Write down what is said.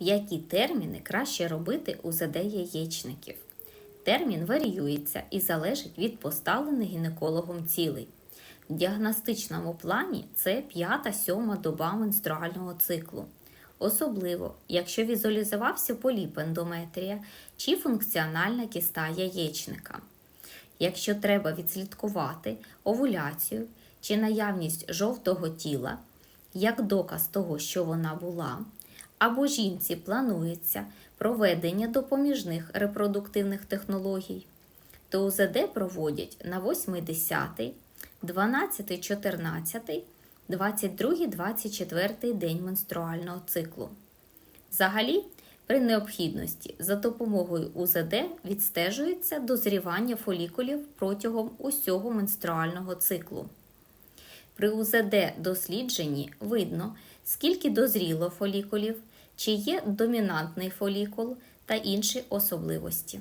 які терміни краще робити УЗД яєчників. Термін варіюється і залежить від поставлених гінекологом цілей. В діагностичному плані це 5-7 доба менструального циклу. Особливо, якщо візуалізувався поліп ендометрія чи функціональна кіста яєчника. Якщо треба відслідкувати овуляцію чи наявність жовтого тіла, як доказ того, що вона була, або жінці планується проведення допоміжних репродуктивних технологій, то УЗД проводять на 8-10, 12-14, 22-24 день менструального циклу. Взагалі, при необхідності за допомогою УЗД відстежується дозрівання фолікулів протягом усього менструального циклу. При УЗД дослідженні видно, скільки дозріло фолікулів, чи є домінантний фолікул та інші особливості.